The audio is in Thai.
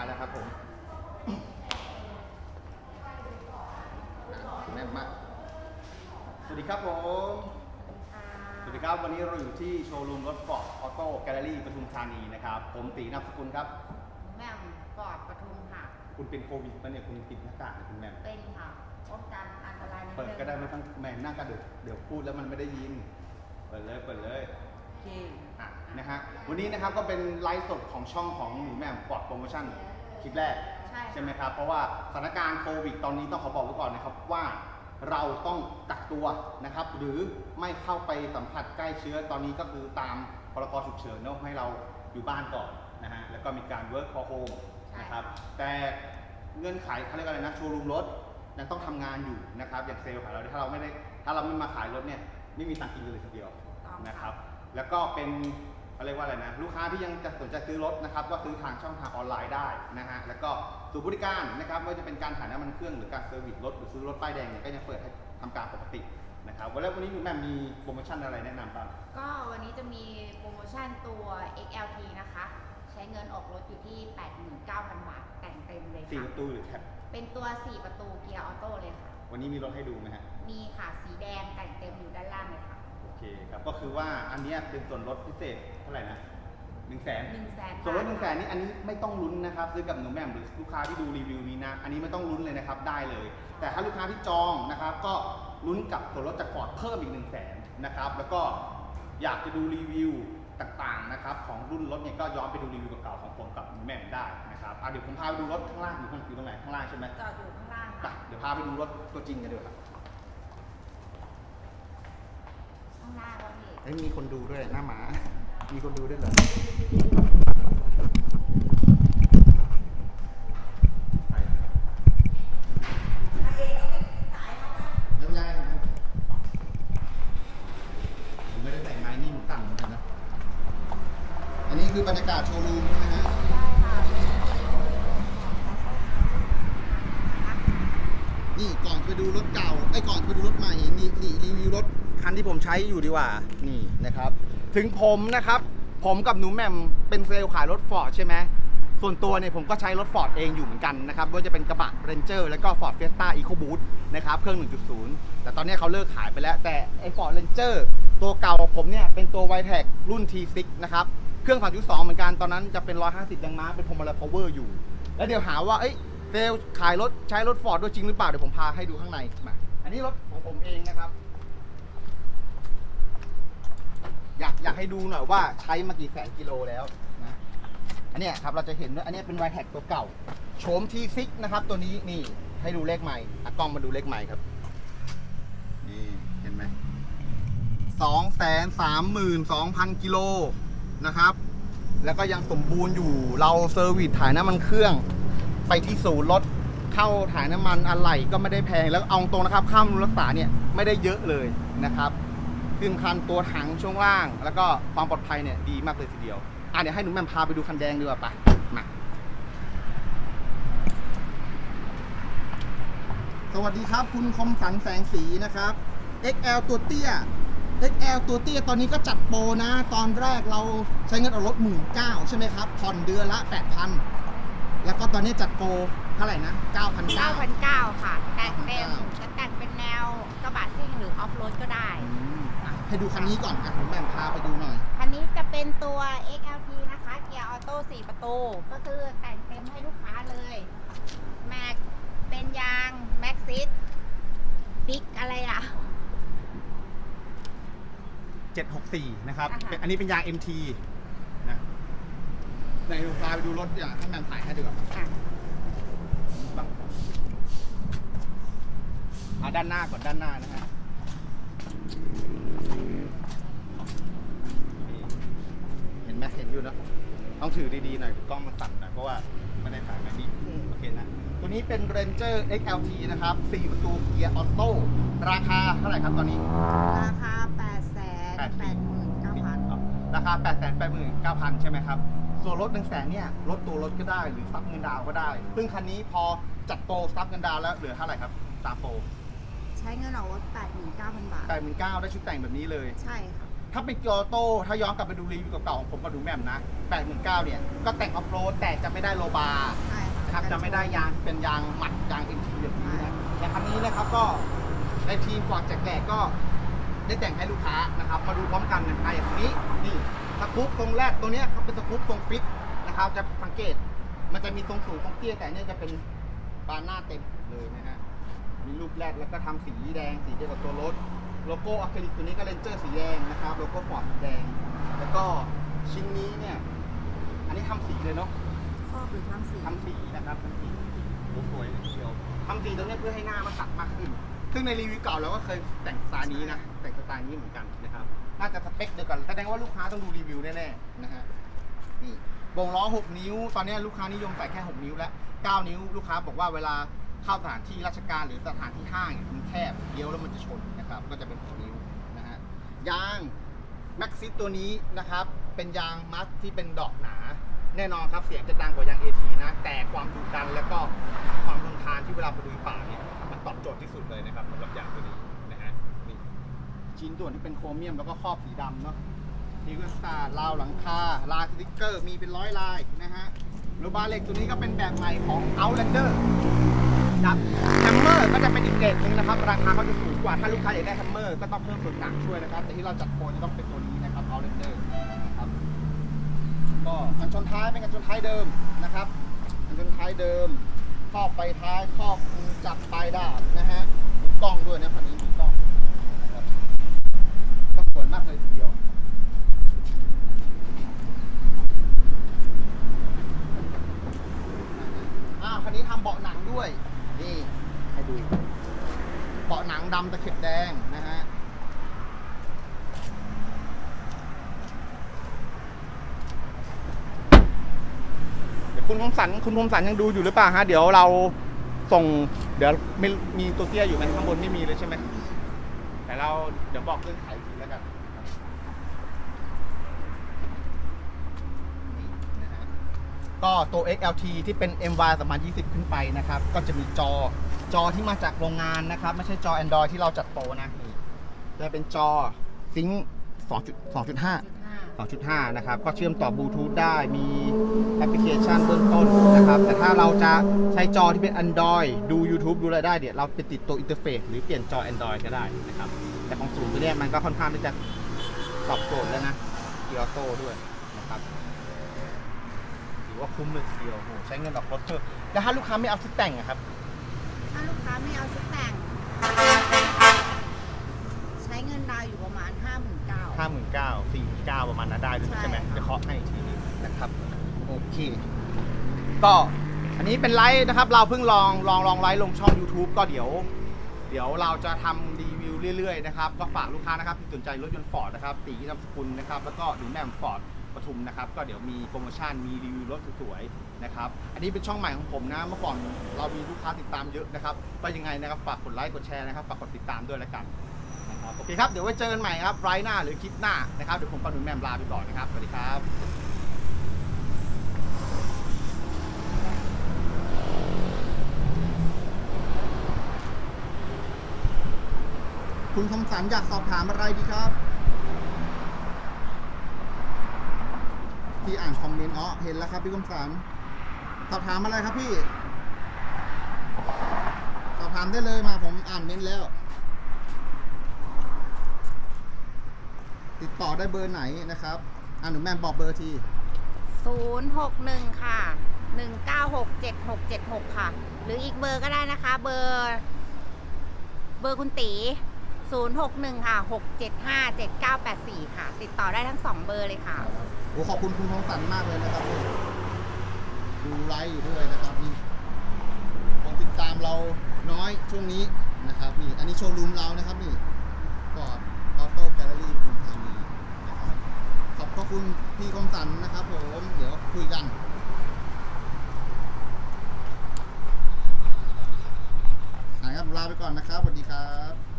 มาแล้วครับผมอะแม่นมากสวัสดีครับผม สวัสดีครับ วันนี้เราอยู่ที่โชว์รูมรถฟอร์ดออโต้แกลเลอรี่ปทุมธานีนะครับ ผมตีนามสกุลครับแหม่มปอดปทุมค่ะ คุณเป็นโควิดปะเนี่ยคุณติดหน้ากากเนี่ยคุณแหม่มเป็นค่ะป้องกันอันตรายนิเปิดก็ได้ไม่ต้องแหม่หน้ากระเดือกเดี๋ยวพูดแล้วมันไม่ได้ยิน เปิดเลยเปิดเลย โอเค อะนะฮะ วันนี้นะครับก็เป็นไลฟ์สดของช่องของหนูแหม่มปลอดโปรโมชั่น คลิปแรกใช่ ใช่ไหมครับ เพราะว่าสถานการณ์โควิดตอนนี้ต้องขอบอกไว้ก่อนนะครับว่าเราต้องกักตัวนะครับ หรือไม่เข้าไปสัมผัสใกล้เชื้อตอนนี้ก็คือตามพรกฉุกเฉินเนาะให้เราอยู่บ้านก่อนนะฮะแล้วก็มีการ work from home นะครับแต่เงื่อนไขเขาเรียกอะไรนะโชว์รูมรถยังต้องทำงานอยู่นะครับอย่างเซลล์ขายเราถ้าเราไม่ได้ถ้าเราไม่มาขายรถเนี่ยไม่มีตังค์กินเลยทีเดียวต้องนะครับ แล้วก็เป็น เขาเรียกว่าอะไรนะลูกค้าที่ยังจะสนใจซื้อรถนะครับก็ซื้อทางช่องทางออนไลน์ได้นะฮะแล้วก็ศูนย์บริการนะครับไม่ว่าจะเป็นการถ่ายน้ำมันเครื่องหรือการเซอร์วิสรถหรือซื้อรถป้ายแดงเนี่ยก็ยังเปิดให้ทำการปกตินะครับวันแรกวันนี้หนูแม่มมีโปรโมชั่นอะไรแนะนำบ้างก็วันนี้จะมีโปรโมชั่นตัว XLT นะคะ ใช้เงินออกรถอยู่ที่ 89,000 บาท แต่งเต็มเลยสี่ค่ะประตูหรือแคปเป็นตัว 4 ประตูเกียร์ออโต้เลยค่ะ วันนี้มีรถให้ดูไหมฮะ มีค่ะ สีแดงแต่งเต็มอยู่ด้านล่างเลยค่ะโอ เคครับก็คือว่าอันเนี้ยเป็นส่วนลดพิเศษเท่าไหร่นะหนึ่งแสน1 0 0 0 0แสนส่วนลดหนึ่งแสนนี่อันนี้ไม่ต้องลุ้นนะครับ ซื้อกับหนูแหม่มหรือลูกค้าที่ดูรีวิวนี้นะอันนี้ไม่ต้องลุ้นเลยนะครับได้เลย แต่ถ้าลูกค้าที่จองนะครับ ก็ลุ้นกับส่วนลดจากฟอร์ดเพิ่มอีกหนึ่งแสนนะครับแล้วก็อยากจะดูรีวิวต่างๆนะครับของรุ่นรถเนี่ยก็ย้อนไปดูรีวิวเก่าๆของผมกับหนูแหม่มได้นะครับอะเดี๋ยวผมพาไปดูรถข้างล่างอยู่ข้างอยู่ตรงไหนข้างล่างใช่ไหมจอดอยู่ข้างล่างไปค่ะเดี๋ยวพาไปดูรถตัวจริงกันดีกว่าครับ ข้างล่างแล้วพี่เฮ้ยมีคนดูด้วยหน้าหมา มีคนดูด้วยเหรอไม่เป็นไรครับผมไม่ได้แต่งไม้นี่มันสั่นเหมือนกันนะ อันนี้คือบรรยากาศโชว์รูมใช่ไหมฮะ ได้ค่ะนี่ก่อนไปดูรถเก่าไอ้ยก่อนไปดูรถใหม่นี่นี่รีวิวรถ คันที่ผมใช้อยู่ดีกว่านี่นะครับ ถึงผมนะครับ ผมกับหนูแมมเป็นเซลล์ขายรถฟอร์ดใช่ไหมส่วนตัวเนี่ยผมก็ใช้รถฟอร์ดเองอยู่เหมือนกันนะครับไม่ว่าจะเป็นกระบะเรนเจอร์แล้วก็ Ford Fiesta EcoBoost นะครับเครื่อง 1.0 แต่ตอนนี้เขาเลิกขายไปแล้ว แต่ไอ้ Ford Ranger ตัวเก่าผมเนี่ยเป็นตัว y t e c รุ่น T6 นะครับเครื่อง 3.2 เหมือนกันตอนนั้นจะเป็น 150แรงม้าเป็นพวงมาลัย power อยู่ แล้วเดี๋ยวหาว่าเอ้ยเซลลขายรถใช้รถฟอร์ดด้วยจริงหรือเปล่าเดี๋ยวผมพาให้ดูข้างในมาอันนี้รถของผมเองนะครับ อยากอยากให้ดูหน่อยว่าใช้มากี่แสนกิโลแล้วนะอันเนี้ยครับเราจะเห็นว่าอันเนี้ยเป็นไวแท็กตัวเก่าโฉมทีซิกนะครับตัวนี้นี่ให้ดูเลขใหม่อะกล้องมาดูเลขใหม่ครับนี่เห็นไหมสองแสนสามหมื่นสองพันกิโลนะครับ แล้วก็ยังสมบูรณ์อยู่เราเซอร์วิสถ่ายน้ำมันเครื่อง ไปที่ศูนย์รถเข้าถ่ายน้ำมันอะไหล่ก็ไม่ได้แพงแล้วเอาตรงนะครับค่าบำรุงรักษาเนี่ยไม่ได้เยอะเลยนะครับ ที่สำคัญตัวถังช่วงล่าง แล้วก็ความปลอดภัยเนี่ยดีมากเลยทีเดียว อะเดี๋ยวให้หนุ่มแม่มพาไปดูคันแดงดีกว่าปะมาสวัสดีครับ คุณคมสันแสงสีนะครับ XL ตัวเตี้ย XL ตัวเตี้ยตอนนี้ก็จัดโปรนะ ตอนแรกเราใช้เงินออกรถหมื่นเก้าใช่ไหมครับ ผ่อนเดือนละ 8,000 แล้วก็ตอนนี้จัดโปรเท่าไหร่นะ 9,900 9,900ค่ะ แต่งเต็ม9,900จะแต่งเป็นแนวกระบะซิ่งหรือออฟโรดก็ได้ อืมอะ ให้ดูคันนี้ก่อนอะผมแบ่งพาไปดูหน่อย คันนี้จะเป็นตัว XLT นะคะ เกียร์ออโต้4ประตู ก็คือแต่งเต็มให้ลูกค้าเลยแม็กเป็นยางแม็กซิสบิ๊กอะไรอะ 764 นะครับอ่าฮะ เป็นอันนี้เป็นยาง MT นะในดูพาไปดูรถอย่างให้แมนถ่ายให้ดูก่อนอะบังอะด้านหน้าก่อนด้านหน้านะฮะนี่ เห็นไหมเห็นอยู่นะต้องถือดีๆหน่อยกล้องมันสั่นหน่อยเพราะว่าไม่ได้ถ่ายมานี่โอเคนะ ตัวนี้เป็น Ranger XLT นะครับ4ประตูเกียร์ออโต้ราคาเท่าไหร่ครับตอนนี้ ราคา8 8 9 0 0 0 ราคา 8 8 9 0 0 0 ใช่ไหมครับ ส่วนลด1 0 0 0 0แสนเนี่ยลดตัวรถก็ได้หรือซับเงินดาวน์ก็ได้ ซึ่งคันนี้พอจัดโปรซับเงินดาวน์แล้วเหลือเท่าไหร่ครับตามโปร ใช้เงินออกรถ89,000บาท8 9 0 0 0ได้ชุดแต่งแบบนี้เลย ใช่ค่ะ ถ้าเป็นเกียร์ออโต้ถ้าย้อนกลับไปดูรีวิวเก่าๆของผมกับดูแมมนะ89,000เนี่ยก็แต่งออฟโรดแต่จะไม่ได้โลบาร์ใช่ค่ะนะครับจะไม่ได้ยางเป็นยางหมัดยางเอ็มทีแบบนี้นะแต่คันนี้นะครับก็ในทีมกวางแจกแหลกก็ได้แต่งให้ลูกค้านะครับมาดูพร้อมกันนะครับอย่างนี้นี่สกู๊ปตรงแรกตัวเนี้ยเขาเป็นสกู๊ปทรงฟิตนะครับจะสังเกตมันจะมีตรงสูงตรงเตี้ยแต่อันเนี่ยจะเป็นบานหน้าเต็มเลยนะฮะ มีรูปแรกแล้วก็ทำสีแดง สีเดียวกับตัวรถ โลโก้อะคริลิกตัวนี้ก็เลนเจอร์สีแดงนะครับ โลโก้ฟอร์ดสีแดง แล้วก็ชิ้นนี้เนี่ย อันนี้ทำสีเลยเนาะข้อคือทำสีทำสีนะครับทำสีโอ้สวยเลยทีเดียวทำสีตรงนี้เพื่อให้หน้ามันตัดมากขึ้น ซึ่งในรีวิวเก่าเราก็เคยแต่งสไตล์นี้นะ แต่งสไตล์นี้เหมือนกันนะครับ น่าจะสเปคเดียวกัน แสดงว่าลูกค้าต้องดูรีวิวแน่ๆนะฮะ นี่วงล้อ 6 นิ้ว ตอนนี้ลูกค้านิยมใส่แค่ 6 นิ้วและ9นิ้ว ลูกค้าบอกว่าเวลา เข้าสถานที่ราชการหรือสถานที่ห้างเนี่ยมันแคบเลี้ยวแล้วมันจะชนนะครับ ก็จะเป็น6นิ้วนะฮะยางแม็กซิสตัวนี้นะครับ เป็นยางมัสที่เป็นดอกหนา แน่นอนครับเสียงจะดังกว่ายาง AT นะ แต่ความดุดันแล้วก็ความทนทานที่เวลาไปลุยป่าเนี่ยมันตอบโจทย์ที่สุดเลยนะครับสำหรับยางตัวนี้นะฮะนี่ชิ้นส่วนที่เป็นโครเมียมแล้วก็ครอบสีดำเนาะนี่ก็สตาร์ลาวหลังคาลายสติ๊กเกอร์มีเป็นร้อยลายนะฮะโลบาเล็กตัวนี้ก็เป็นแบบใหม่ของ Outlander ครับแฮมเมอร์ก็จะเป็นอีกเกรดหนึงนะครับ ราคาเขาจะสูงกว่าถ้าลูกค้าอยากได้แฮมเมอร์ก็ต้องเพิ่มส่วนต่างช่วยนะครับ แต่ที่เราจัดโปรจะต้องเป็นตัวนี้นะครับเอาเลนเดอร์นะครับก็กันชนท้ายเป็นกันชนท้ายเดิมนะครับกันชนท้ายเดิมครอบไฟท้ายครอบจับปลายดานนะฮะมีกล้องด้วยนะคันนี้มีกล้องนะครับก็สวยมากเลยทีเดียวอ่าคันนี้ทำเบาะหนังด้วย นี่ให้ดู เบาะหนังดำตะเข็บแดงนะฮะ เดี๋ยว คุณคมสันคุณคมสันยังดูอยู่หรือเปล่าฮะเดี๋ยวเราส่งเดี๋ยวมีมีตัวเตี้ยอยู่ไหมข้างบนไม่มีเลยใช่ไหมแต่เราเดี๋ยวบอกเรื่องขายอีกทีแล้วกันก็ตัว XLT ที่เป็น MY 2020 ขึ้นไปนะครับ ก็จะมีจอจอที่มาจากโรงงานนะครับ ไม่ใช่จอ Android ที่เราจัดโปรนะนี่จะเป็นจอซิงค์2.5 2.5 นะครับ ก็เชื่อมต่อบลูทูธได้มีแอปพลิเคชันเบื้องต้นนะครับ แต่ถ้าเราจะใช้จอที่เป็น Android ดู YouTube ดูอะไรได้เดี๋ยวเราไปติดตัวอินเทอร์เฟซหรือเปลี่ยนจอ Android ก็ได้นะครับ แต่ของศูนย์ตัวเนี้ยมันก็ค่อนข้างที่จะตอบโจทย์แล้วนะเกียร์ออโต้ด้วยนะครับถือว่าคุ้มเลยทีเดียวโอ้โหใช้เงินดอกรถเพิ่มแล้วถ้าลูกค้าไม่เอาชุดแต่งอะครับ ถ้าลูกค้าไม่เอาชุดแต่ง ใช้เงินดาวน์อยู่ประมาณ 5 9 0 0 0ห้าหมื่นเก้า สี่เก้าประมาณนั้นได้ด้วยใช่ใช่ไหมค่ะ จะเคาะให้อีกทีนึงนะครับโอเค ก็อันนี้เป็นไลฟ์นะครับ เราเพิ่งลองลองลองไลฟ์ลงช่อง YouTube ก็เดี๋ยว เดี๋ยวเราจะทำรีวิวเรื่อยๆนะครับก็ฝากลูกค้านะครับที่สนใจรถยนต์ฟอร์ดนะครับตีนามสกุลนะครับแล้วก็ดูแม่มฟอร์ดปทุมนะครับ ก็เดี๋ยวมีโปรโมชั่นมีรีวิวรถสวยๆนะครับอันนี้เป็นช่องใหม่ของผมนะเมื่อก่อนเรามีลูกค้าติดตามเยอะนะครับก็ยังไงนะครับฝากกดไลค์กดแชร์นะครับฝากกดติดตามด้วยแล้วกันนะครับ โอเคครับ เดี๋ยวไว้เจอกันใหม่ครับไลฟ์หน้าหรือคลิปหน้านะครับ เดี๋ยวผมกับหนุ่มแมมลาไปก่อนนะครับ สวัสดีครับคุณคำสันอยากสอบถามอะไรดีครับพี่อ่านคอมเมนต์อ๋อเห็นแล้วครับพี่คมสันสอบถามอะไรครับพี่ สอบถามได้เลยมาผมอ่านเมนต์แล้ว ติดต่อได้เบอร์ไหนนะครับอ่าหนูแม่มบอกเบอร์ที061 ค่ะ 196 7676 ค่ะ หรืออีกเบอร์ก็ได้นะคะ เบอร์ เบอร์คุณตี 061 ค่ะ 675 7984 ค่ะ ติดต่อได้ทั้ง 2 เบอร์เลยค่ะ โอ้ขอบคุณคุณทองสันมากเลยนะครับผมดูไลฟ์อยู่ด้วยนะครับนี่คนติดตามเราน้อยช่วงนี้นะครับนี่อันนี้โชว์รูมเรานะครับนี่ฟอร์ดออโต้แกลเลอรี่ปทุมธานีนะครับขอบพระ คุณพี่คมสันนะครับผมเดี๋ยวคุยกันนะครับลาไปก่อนนะครับสวัสดีครับ